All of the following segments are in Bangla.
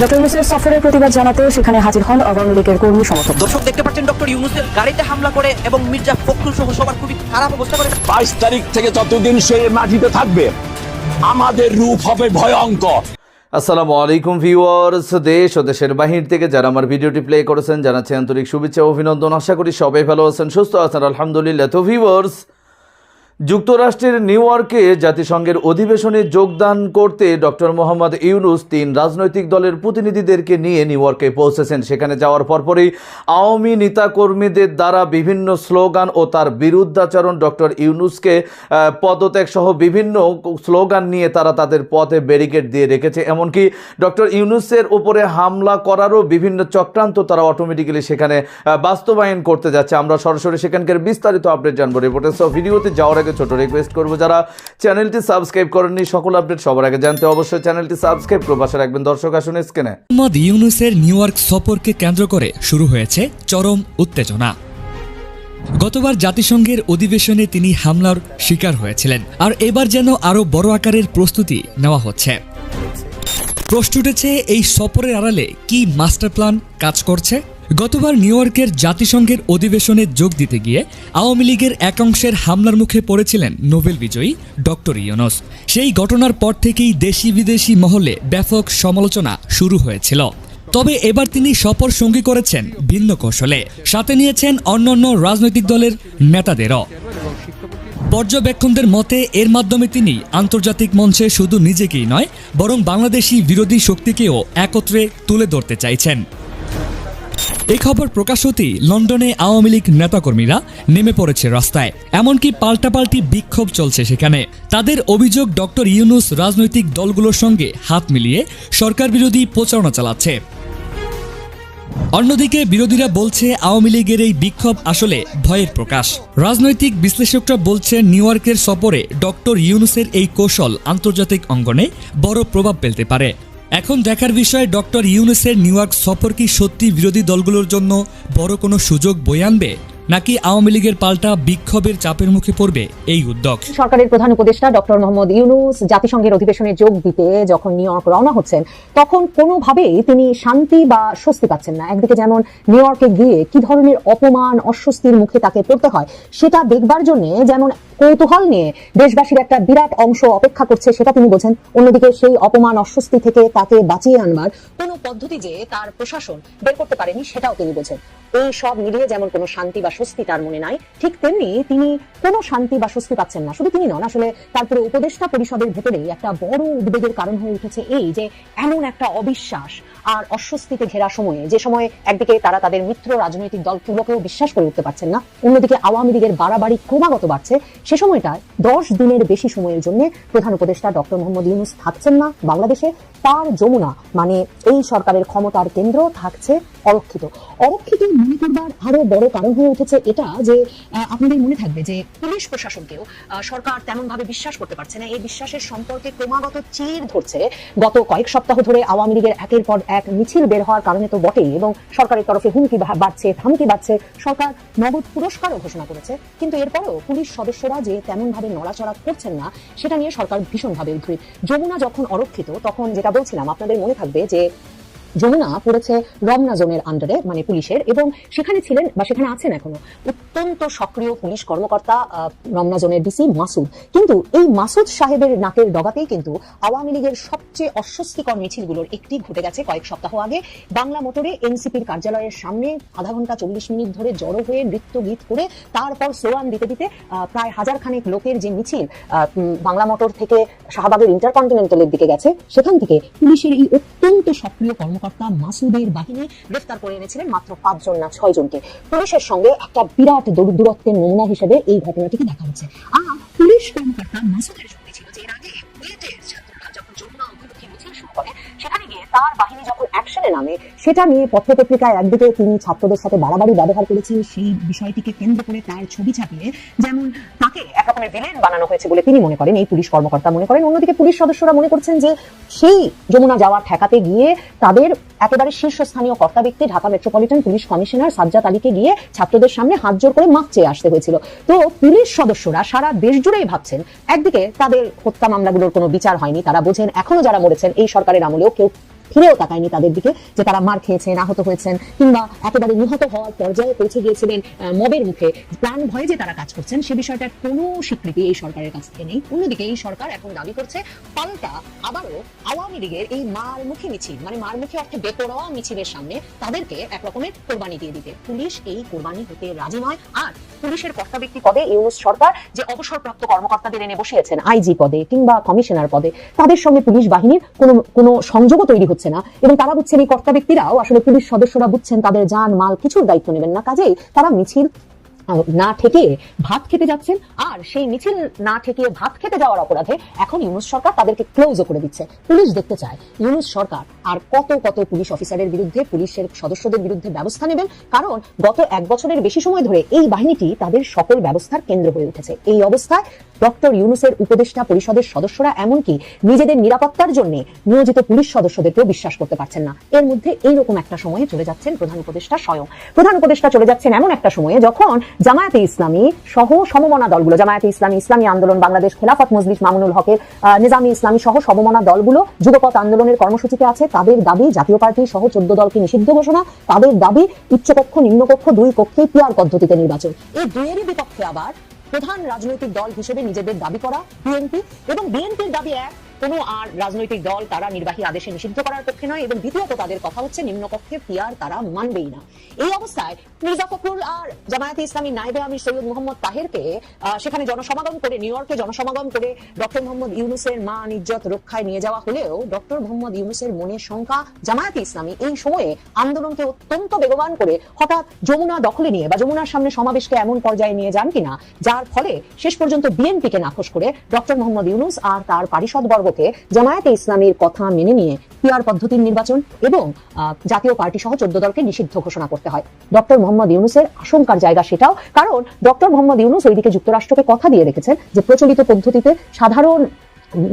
ডক্টর ইউনুসের সফরের প্রতিবাদ জানাতে সেখানে হাজির হন আওয়ামী লীগের কর্মী সমর্থক। দর্শক দেখতে পাচ্ছেন ডক্টর ইউনুসের গাড়িতে হামলা করে এবং মির্জা ফখরুল সহ সবার খুবই খারাপ অবস্থা করে। বাইশ তারিখ থেকে যতদিন সে মাটিতে থাকবে আমাদের রূপ হবে ভয়ঙ্কর। আসসালামু আলাইকুম ভিউয়ার্স। দেশ ও দেশের বাহির থেকে যারা আমার ভিডিওটি প্লে করেছেন জানাচ্ছি আন্তরিক শুভেচ্ছা অভিনন্দন। আশা করি সবাই ভালো আছেন সুস্থ আছেন আলহামদুলিল্লাহ। তো ভিউয়ার্স যুক্তরাষ্ট্রের নিউ ইয়র্কে জাতিসংঘের অধিবেশনে যোগদান করতে ডক্টর মোহাম্মদ ইউনুস তিন রাজনৈতিক দলের প্রতিনিধিদেরকে নিয়ে নিউ ইয়র্কে পৌঁছেছেন। সেখানে যাওয়ার পরপরই আওয়ামী নেতাকর্মীদের দ্বারা বিভিন্ন স্লোগান ও তার বিরুদ্ধাচরণ ডক্টর ইউনুসকে পদত্যাগ সহ বিভিন্ন স্লোগান নিয়ে তারা তাদের পথে ব্যারিকেড দিয়ে রেখেছে। এমনকি ডক্টর ইউনুসের উপরে হামলা করারও বিভিন্ন চক্রান্ত তারা অটোমেটিক্যালি সেখানে বাস্তবায়ন করতে যাচ্ছে। আমরা সরাসরি সেখানকার বিস্তারিত আপডেট জানব। রিপোর্টের ভিডিওতে যাওয়ার আগে ছোট রিকোয়েস্ট করব। যারা চ্যানেলটি সাবস্ক্রাইব করেননি, সকল আপডেট সবার আগে জানতে অবশ্যই চ্যানেলটি সাবস্ক্রাইব করে পাশে রাখবেন। দর্শক, আসুন স্ক্রিনে। মোহাম্মদ ইউনুসের নিউ ইয়র্ক সফরকে কেন্দ্র করে শুরু হয়েছে চরম উত্তেজনা। গতবার জাতিসংঘের অধিবেশনে তিনি হামলার শিকার হয়েছিলেন, আর এবার যেন আরও বড় আকারের প্রস্তুতি নেওয়া হচ্ছে। প্রশ্ন উঠেছে, এই সফরের আড়ালে কি মাস্টার প্ল্যান কাজ করছে? গতবার নিউ ইয়র্কের জাতিসংঘের অধিবেশনে যোগ দিতে গিয়ে আওয়ামী লীগের একাংশের হামলার মুখে পড়েছিলেন নোবেল বিজয়ী ডক্টর ইউনুস। সেই ঘটনার পর থেকেই দেশি বিদেশি মহলে ব্যাপক সমালোচনা শুরু হয়েছিল। তবে এবার তিনি সফর সঙ্গী করেছেন ভিন্ন কৌশলে। সাথে নিয়েছেন অন্যান্য রাজনৈতিক দলের নেতাদেরও। পর্যবেক্ষকদের মতে, এর মাধ্যমে তিনি আন্তর্জাতিক মঞ্চে শুধু নিজেকেই নয়, বরং বাংলাদেশি বিরোধী শক্তিকেও একত্রে তুলে ধরতে চাইছেন। এই খবর প্রকাশ হতেই লন্ডনে আওয়ামী লীগ নেতাকর্মীরা নেমে পড়েছে রাস্তায়। এমনকি পাল্টাপাল্টি বিক্ষোভ চলছে সেখানে। তাদের অভিযোগ ডক্টর ইউনুস রাজনৈতিক দলগুলোর সঙ্গে হাত মিলিয়ে সরকার বিরোধী প্রচারণা চালাচ্ছে। অন্যদিকে বিরোধীরা বলছে আওয়ামী লীগের এই বিক্ষোভ আসলে ভয়ের প্রকাশ। রাজনৈতিক বিশ্লেষকরা বলছেন নিউ ইয়র্কের সফরে ডক্টর ইউনুসের এই কৌশল আন্তর্জাতিক অঙ্গনে বড় প্রভাব ফেলতে পারে। এখন দেখার বিষয়, ডক্টর ইউনুসের নিউ ইয়র্ক সফর কি সত্যি বিরোধী দলগুলোর জন্য বড় কোনো সুযোগ বয়ে আনবে? নাকি আওয়ামী লীগের পাল্টা বিক্ষোভের চাপের মুখে পড়বে এই উদ্যোগ? সরকারের প্রধান উপদেষ্টা ডক্টর মোহাম্মদ ইউনুস জাতিসংঘের অধিবেশনে যোগ দিতে যখন নিউ ইয়র্ক রওনা হচ্ছেন, তখন কোনোভাবেই তিনি শান্তি বা স্বস্তি পাচ্ছেন না। একদিকে যেমন নিউ ইয়র্কে গিয়ে কি ধরনের অপমান, অস্বস্তির মুখে তাকে পড়তে হয়, সেটা দেখবার জন্য যেমন কৌতূহল নিয়ে দেশবাসীর একটা বিরাট অংশ অপেক্ষা করছে, সেটা তিনি বোঝেন অন্যদিকে সেই অপমান, অস্বস্তি থেকে তাকে বাঁচিয়ে আনবার কোনো পদ্ধতি যে তার প্রশাসন বের করতে পারেনি, সেটাও তিনি বোঝেন এই সব মিলিয়ে যেমন কোনো শান্তি বা স্বস্তি তার মনে নাই, ঠিক তেমনি তিনি কোনো শান্তি বা স্বস্তি পাচ্ছেন না। শুধু তিনি নন, আসলে তারপরে উপদেষ্টা পরিষদের ভেতরে একটা বড় উদ্বেগের কারণ হয়ে উঠেছে এই যে এমন একটা অবিশ্বাস আর অস্বস্তিতে ঘেরা সময়ে, যে সময়ে একদিকে তারা তাদের মিত্র রাজনৈতিক দলগুলোকেও বিশ্বাস করে উঠতে পারছেন না, অন্যদিকে আওয়ামী লীগের বাড়াবাড়ি ক্রমাগত বাড়ছে, সে সময়টায় দশ দিনের বেশি সময়ের জন্য প্রধান উপদেষ্টা ডক্টর মোহাম্মদ ইউনুস থাকছেন না বাংলাদেশে, তার যমুনা মানে এই সরকারের ক্ষমতার কেন্দ্র থাকছে অরক্ষিত। অরক্ষিত মনে করবার আরও বড় কারণ হয়ে উঠেছে এটা যে আপনাদের মনে থাকবে যে পুলিশ প্রশাসনকেও সরকার তেমন ভাবে বিশ্বাস করতে পারছে না। এই বিশ্বাসের সম্পর্কে ক্রমাগত চির ধরছে। গত কয়েক সপ্তাহ ধরে আওয়ামী লীগের একের পর এক মিছিল বের হওয়ার কারণে তো বটেই এবং সরকারের তরফে হুমকি বাড়ছে থামকি বাড়ছে। সরকার নগদ পুরস্কারও ঘোষণা করেছে। কিন্তু এরপরেও পুলিশ সদস্যরা যে তেমন ভাবে নড়াচড়া করছেন না, সেটা নিয়ে সরকার ভীষণভাবে উদ্গ্রীব যমুনা যখন অরক্ষিত, তখন যেটা বলছিলাম, আপনাদের মনে থাকবে যে যমুনা পড়েছে রমনা জোনের আন্ডারে মানে পুলিশের, এবং সেখানে ছিলেন বা সেখানে আছেন এখনও অত্যন্ত সক্রিয় পুলিশ কর্মকর্তা রমনা জোনের ডিসি মাসুদ। কিন্তু এই মাসুদ সাহেবের নাকের ডগাতেই কিন্তু আওয়ামী লীগের সবচেয়ে অস্বস্তিকর মিছিলগুলোর একটি ঘটে গেছে কয়েক সপ্তাহ আগে। বাংলা মোটরে এনসিপির কার্যালয়ের সামনে আধা ঘণ্টা চল্লিশ মিনিট ধরে জড়ো হয়ে নৃত্য গীত করে তারপর স্লোয়ান দিতে দিতে প্রায় হাজার খানেক লোকের যে মিছিল বাংলা মোটর থেকে শাহবাগের ইন্টারকন্টিনেন্টালের দিকে গেছে, সেখান থেকে পুলিশের এই অত্যন্ত সক্রিয় কর্মকর্তা মাসুদের বাহিনী গ্রেফতার করে এনেছিলেন মাত্র পাঁচজন না ছয় জনকে পুলিশের সঙ্গে একটা বিরাট দূর- দূরত্বের নমুনা হিসেবে এই ঘটনাটিকে দেখা হচ্ছে আর পুলিশ কর্মকর্তা মাসুদের সঙ্গে ছিল। যে এর আগে যখন যমুনা অভিমুখী মিছিল শুরু করে, সেখানে গিয়ে তার বাহিনী যখন অ্যাকশনে নামে সেটা নিয়ে পত্রপত্রিকায় একদিকে তিনি ছাত্রদের সাথে বাড়াবাড়ি ব্যবহার করেছেন, সেই বিষয়টিকে কেন্দ্র করে তার ছবি ছাপিয়ে যেমন তাকে এক রকমের ভিলেন বানানো হয়েছে বলে তিনি মনে করেন, এই পুলিশ কর্মকর্তা মনে করেন। অন্যদিকে পুলিশ সদস্যরা মনে করছেন যে সেই যমুনা যাওয়া ঠেকাতে গিয়ে তাদের একেবারে শীর্ষস্থানীয় কর্তা ব্যক্তি, Dhaka metropolitan police commissioner Sajjad আলীকে গিয়ে ছাত্রদের সামনে হাত জোর করে মাপ চেয়ে আসতে হয়েছিল। তো পুলিশ সদস্যরা সারা দেশ জুড়েই ভাবছেন, একদিকে তাদের হত্যা মামলাগুলোর কোনো বিচার হয়নি, তারা বোঝেন এখনও যারা মরেছেন, এই সরকারের আমলেও কেউ ফিরেও তাকায়নি তাদের দিকে। যে তারা মার খেয়েছেন, আহত হয়েছেন কিংবা একেবারে নিহত হওয়ার পর্যায়ে পৌঁছে গিয়েছিলেন মবের মুখে। প্রাণ ভয়ে যে তারা কাজ করছেন, সে বিষয়টার কোনো স্বীকৃতি এই সরকারের কাছ থেকে নেই। অন্যদিকে এই সরকার এখন দাবি করছে, পাল্টা আবারও আওয়ামী লীগের এই মারমুখী মিছিল মানে মারমুখী অর্থে বেপরোয়া মিছিলের সামনে তাদেরকে এক রকমের কোরবানি দিয়ে দিতে। পুলিশ এই কোরবানি হতে রাজি নয়। আর পুলিশের কর্তা ব্যক্তি পদে ইউনুস সরকার যে অবসরপ্রাপ্ত কর্মকর্তাদের এনে বসিয়েছেন, আইজি পদে কিংবা কমিশনার পদে, তাদের সঙ্গে পুলিশ বাহিনীর কোনো কোনো সংযোগও তৈরি হচ্ছে না। এবং তারা বুঝছেন কর্তা ব্যক্তিরাও আসলে পুলিশ সদস্যরা বুঝছেন তাদের যান, মাল, কিছুর দায়িত্ব নেবেন না। কাজেই তারা মিছিল না ঠেকিয়ে ভাত খেতে যাচ্ছেন, আর সেই মিছিল না ঠেকিয়ে ভাত খেতে যাওয়ার অপরাধে এখন ইউনুস সরকার তাদেরকে ক্লোজও করে দিচ্ছে। পুলিশ দেখতে চায়, ইউনুস সরকার আর কত কত পুলিশ অফিসারের বিরুদ্ধে, পুলিশের সদস্যদের বিরুদ্ধে ব্যবস্থা নেবেন? কারণ গত এক বছরের বেশি সময় ধরে এই বাহিনীটি তাদের সকল ব্যবস্থার কেন্দ্র হয়ে উঠেছে। এই অবস্থায় ডক্টর ইউনুসের উপদেষ্টা পরিষদের সদস্যরা এমনকি নিজেদের নিরাপত্তার জন্য নিয়োজিত পুলিশ সদস্যদেরকেও বিশ্বাস করতে পারছেন না। এর মধ্যে এইরকম একটা সময়ে চলে যাচ্ছেন প্রধান উপদেষ্টা স্বয়ং। প্রধান উপদেষ্টা চলে যাচ্ছেন এমন একটা সময়ে যখন জামায়াতে ইসলামী সহ সমমনা দলগুলো, জামায়াতে ইসলামী ইসলামী আন্দোলন, বাংলাদেশ খেলাফত মজলিস মামুনুল হকের নিজামী ইসলামী সহ সমমনা দলগুলো যুগপথ আন্দোলনের কর্মসূচিতে আছে। তাদের দাবি, জাতীয় পার্টি সহ চোদ্দ দলকে নিষিদ্ধ ঘোষণা, তাদের দাবি উচ্চকক্ষ নিম্নকক্ষ দুই কক্ষে পিয়ার পদ্ধতিতে নির্বাচন। এই দুয়েরই বিপক্ষে আবার প্রধান রাজনৈতিক দল হিসেবে নিজেদের দাবি করা, বিএনপি এবং বিএনপির দাবি এক কোনো আর রাজনৈতিক দল তারা নির্বাহী আদেশে নিষিদ্ধ করার পক্ষে নয় এবং দ্বিতীয়ত তাদের কথা হচ্ছে, নিম্নকক্ষে পিয়ার তারা মানবেই না। এই অবস্থায় মির্জা ফখরুল আর জামায়াতে ইসলামী নাইবে আমির সৈয়দ মোহাম্মদ তাহেরকে সেখানে জনসমাগম করে, নিউ ইয়র্কে জনসমাগম করে ডক্টর মোহাম্মদ ইউনুসের মান, ইজ্জত রক্ষায় নিয়ে যাওয়া হলেও ডক্টর মোহাম্মদ ইউনুসের মনের শঙ্কা জামায়াতে ইসলামী এই সময়ে আন্দোলনকে অত্যন্ত বেগবান করে হঠাৎ যমুনা দখলে নিয়ে বা যমুনার সামনে সমাবেশকে এমন পর্যায়ে নিয়ে যান কিনা, যার ফলে শেষ পর্যন্ত বিএনপিকে নাকচ করে ডক্টর মোহাম্মদ ইউনুস আর তার পারিষদ বর্গকে জামায়াতে ইসলামীর কথা মেনে নিয়ে পিয়ার পদ্ধতির নির্বাচন এবং জাতীয় পার্টি সহ চোদ্দ দলকে নিষিদ্ধ ঘোষণা করতে হয়। ডক্টর মোহাম্মদ ইউনুসের আশঙ্কার জায়গা সেটাও, কারণ ডক্টর মোহাম্মদ ইউনুস ওইদিকে যুক্তরাষ্ট্রকে কথা দিয়ে রেখেছেন যে প্রচলিত পদ্ধতিতে সাধারণ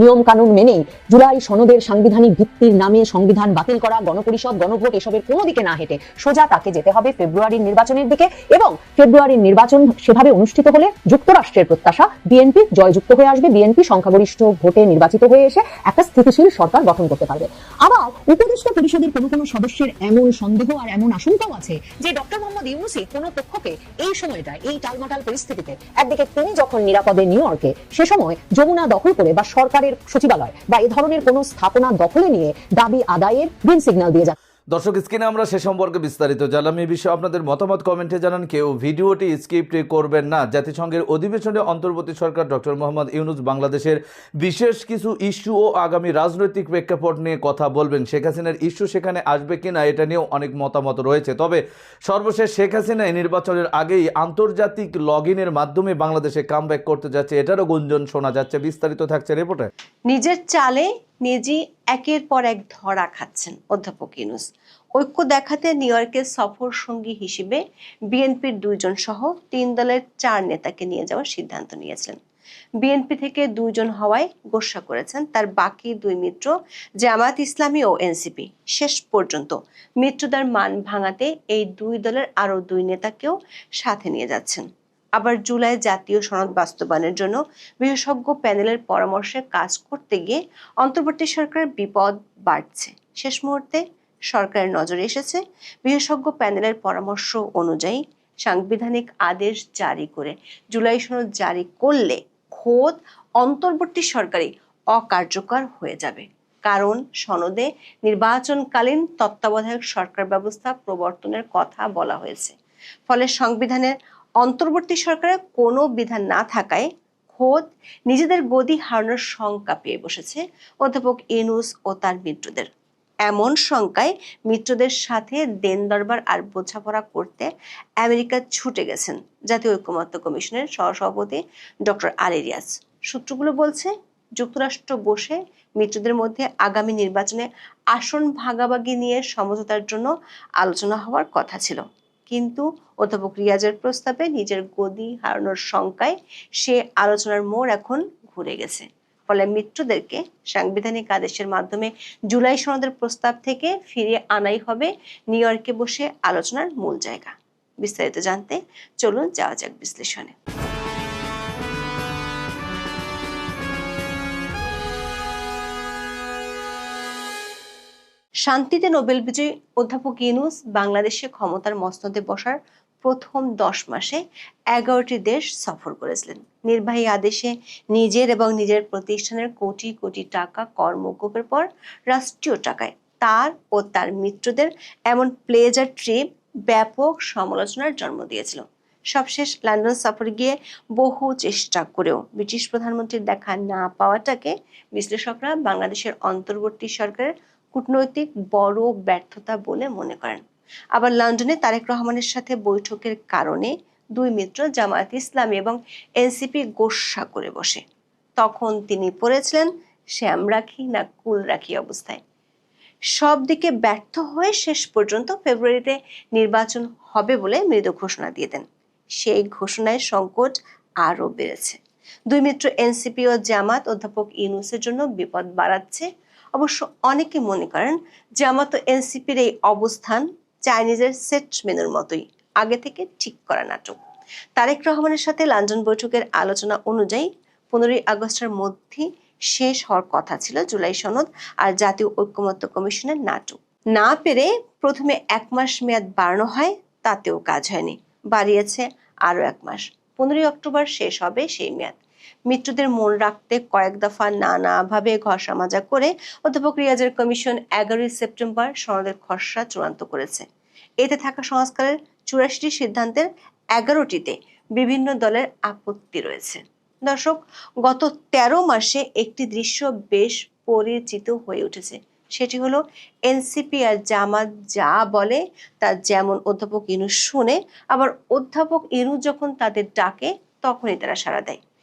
নিয়ম কানুন মেনেই জুলাই সনদের সাংবিধানিক ভিত্তির নামে সংবিধান বাতিল করা, গণপরিষদ, গণভোট এসবের কোনো দিকে না হেঁটে সোজা তাকে যেতে হবে ফেব্রুয়ারির নির্বাচনের দিকে এবং ফেব্রুয়ারির নির্বাচন সেভাবে অনুষ্ঠিত হলে যুক্তরাষ্ট্রের প্রত্যাশা, বিএনপি জয়যুক্ত হয়ে আসবে, বিএনপি সংখ্যাগরিষ্ঠ ভোটে নির্বাচিত হয়ে এসে একটা স্থিতিশীল সরকার গঠন করতে পারবে। আবার উপদেষ্টা পরিষদের কোনো কোনো সদস্যের এমন সন্দেহ আর এমন আশঙ্কাও আছে যে ডক্টর মোহাম্মদ ইউনুসি কোনো পক্ষকে এই সময়টায় এই টালমাটাল পরিস্থিতিতে, একদিকে তিনি যখন নিরাপদে নিউ ইয়র্কে, সে সময় যমুনা দখল করে বা সরকারের সচিবালয় বা এ ধরনের কোনো স্থাপনা দখলে নিয়ে দাবি আদায়ের গ্রিন সিগন্যাল দিয়ে যাচ্ছে। দর্শক, স্ক্রিনে আমরা সে সম্পর্কে বিস্তারিত জানলাম। এই বিষয়ে আপনাদের মতামত কমেন্টে জানান। কেউ ভিডিওটি স্কিপ করবেন না। জাতিসংঘের অধিবেশনে অন্তর্বর্তী সরকার ডক্টর মোহাম্মদ ইউনুস বাংলাদেশের বিশেষ কিছু ইস্যু ও আগামী রাজনৈতিক প্রেক্ষাপট নিয়ে কথা বলবেন। শেখ হাসিনার ইস্যু সেখানে আসবে কিনা, এটা নিয়েও অনেক মতামত রয়েছে। তবে সর্বশেষ শেখ হাসিনা নির্বাচনের আগেই আন্তর্জাতিক লগ ইনের মাধ্যমে বাংলাদেশে কামব্যাক করতে যাচ্ছে। এটারও গুঞ্জন শোনা যাচ্ছে। বিস্তারিত থাকছে রিপোর্টে। নিজের চালে নিজেই একের পর এক ধরা খাচ্ছেন অধ্যাপক ইউনুস। ঐক্য দেখাতে নিউ ইয়র্কের সফর সঙ্গী হিসেবে বিএনপির দুইজন সহ তিন দলের চার নেতাকে নিয়ে যাওয়ার সিদ্ধান্ত নিয়েছিলেন। বিএনপি থেকে দুইজন হওয়ায় গোসা করেছেন তার বাকি দুই মিত্র জামায়াত ইসলামী ও এনসিপি। শেষ পর্যন্ত মিত্রদের মান ভাঙাতে এই দুই দলের আরও দুই নেতাকেও সাথে নিয়ে যাচ্ছেন। আবার জুলাই জাতীয় সনদ বাস্তবায়নের জন্য বিশেষজ্ঞ প্যানেলের পরামর্শে কাজ করতে গিয়ে অন্তর্বর্তী সরকারের বিপদ বাড়ছে। শেষ মুহূর্তে সরকারের নজরে এসেছে বিশেষজ্ঞ প্যানেলের পরামর্শ অনুযায়ী সাংবিধানিক আদেশ জারি করে জুলাই সনদ জারি করলে খোদ অন্তর্বর্তী সরকারই অকার্যকর হয়ে যাবে। কারণ সনদে নির্বাচনকালীন তত্ত্বাবধায়ক সরকার ব্যবস্থা প্রবর্তনের কথা বলা হয়েছে। ফলে সংবিধানের অন্তর্বর্তী সরকারের কোনো বিধান না থাকায় খোদ নিজেদের গদি হারানোর শঙ্কা পেয়ে বসেছে অধ্যাপক ইনুস ও তার মিত্রদের। এমন শঙ্কায় মিত্রদের সাথে দেন দরবার আর বোঝাপড়া করতে আমেরিকা ছুটে গেছেন জাতীয় ঐক্যমত্য কমিশনের সহসভাপতি ডক্টর আলেরিয়াস সূত্রগুলো বলছে, যুক্তরাষ্ট্র বসে মিত্রদের মধ্যে আগামী নির্বাচনে আসন ভাগাভাগি নিয়ে সমঝোতার জন্য আলোচনা হওয়ার কথা ছিল। কিন্তু অধ্যাপক রিয়াজের প্রস্তাবে নিজের গদি হারানোর শঙ্কায় সে আলোচনার মোড় এখন ঘুরে গেছে। ফলে মিত্রদেরকে সাংবিধানিক আদেশের মাধ্যমে জুলাই সনদের প্রস্তাব থেকে ফিরে আনাই হবে নিউ ইয়র্কে বসে আলোচনার মূল জায়গা। বিস্তারিত জানতে চলুন যাওয়া যাক বিশ্লেষণে। শান্তিতে নোবেল বিজয়ী অধ্যাপক ইউনুস বাংলাদেশে ক্ষমতার মসনদে বসার প্রথম দশ মাসে এগারোটি দেশ সফর করেছিলেন। নির্বাহী আদেশে নিজের এবং নিজের প্রতিষ্ঠানের কোটি কোটি টাকা কর মৌকুফের পর রাষ্ট্রীয় টাকায় তার ও তার মিত্রদের এমন প্লেজার ট্রিপ ব্যাপক সমালোচনার জন্ম দিয়েছিল। সবশেষ লন্ডন সফরে গিয়ে বহু চেষ্টা করেও ব্রিটিশ প্রধানমন্ত্রীর দেখা না পাওয়াটাকে বিশ্লেষকরা বাংলাদেশের অন্তর্বর্তী সরকারের কূটনৈতিক বড় ব্যর্থতা বলে মনে করেন। আবার লন্ডনে তারেক রহমানের সাথে বৈঠকের কারণে দুই মিত্র জামায়াত ইসলামী এবং এনসিপি গোসা করে বসে। তখন তিনি পড়েছিলেন শ্যাম রাখি না কুল রাখি অবস্থায়। সব দিকে ব্যর্থ হয়ে শেষ পর্যন্ত ফেব্রুয়ারিতে নির্বাচন হবে বলে মৃদু ঘোষণা দিয়ে দেন। সেই ঘোষণায় সংকট আরও বেড়েছে। দুই মিত্র এনসিপি ও জামাত অধ্যাপক ইউনুসের জন্য বিপদ বাড়াচ্ছে অবশ্য অনেকে মনে করেন জামাত ও এনসিপির এই অবস্থান চাইনিজের সেট মেনুর মতোই, আগে থেকে ঠিক করা নাটক। তারেক রহমানের সাথে লন্ডন বৈঠকের আলোচনা অনুযায়ী পনেরোই আগস্টের মধ্যে শেষ হওয়ার কথা ছিল জুলাই সনদ আর জাতীয় ঐক্যমত্য কমিশনের নাটক। না পেরে প্রথমে এক মাস মেয়াদ বাড়ানো হয়, তাতেও কাজ হয়নি। বাড়িয়েছে আরও এক মাস। পনেরোই অক্টোবর শেষ হবে সেই মেয়াদ। মৃত্যুদের মন রাখতে কয়েক দফা নানাভাবে ঘষা মাজা করে অধ্যাপক রিয়াজের কমিশন এগারোই সেপ্টেম্বর সনদের খসড়া চূড়ান্ত করেছে। এতে থাকা সংস্কারের চুরাশিটি সিদ্ধান্তের এগারোটিতে বিভিন্ন দলের আপত্তি রয়েছে। দর্শক, গত তেরো মাসে একটি দৃশ্য বেশ পরিচিত হয়ে উঠেছে। সেটি হলো এনসিপি আর জামাত যা বলে, তা যেমন অধ্যাপক ইনু শুনে, আবার অধ্যাপক ইনু যখন তাদের ডাকে, তখনই তারা সাড়া দেয়।